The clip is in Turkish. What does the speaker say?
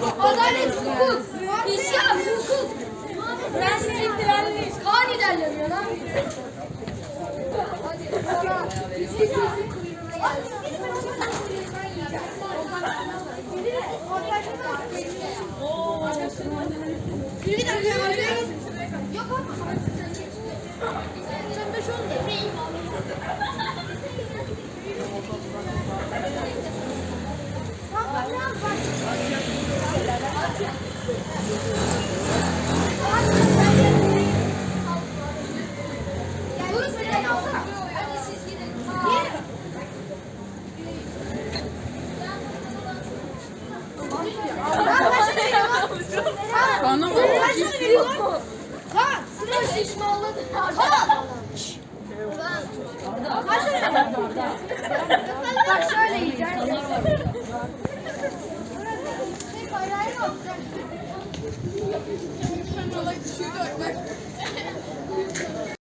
Adalet, hukuk, isyan, hukuk. Prensiplik ilerlemeyiz. Kaan ilerlemiyor lan. Hadi geldi. Bir dakika. Yok ama. Sen beş oldu. Durun Bana bak. Lan sıra şişmanladı. Lan. Bak şöyle yiyeceğim. Tek ayağı yok.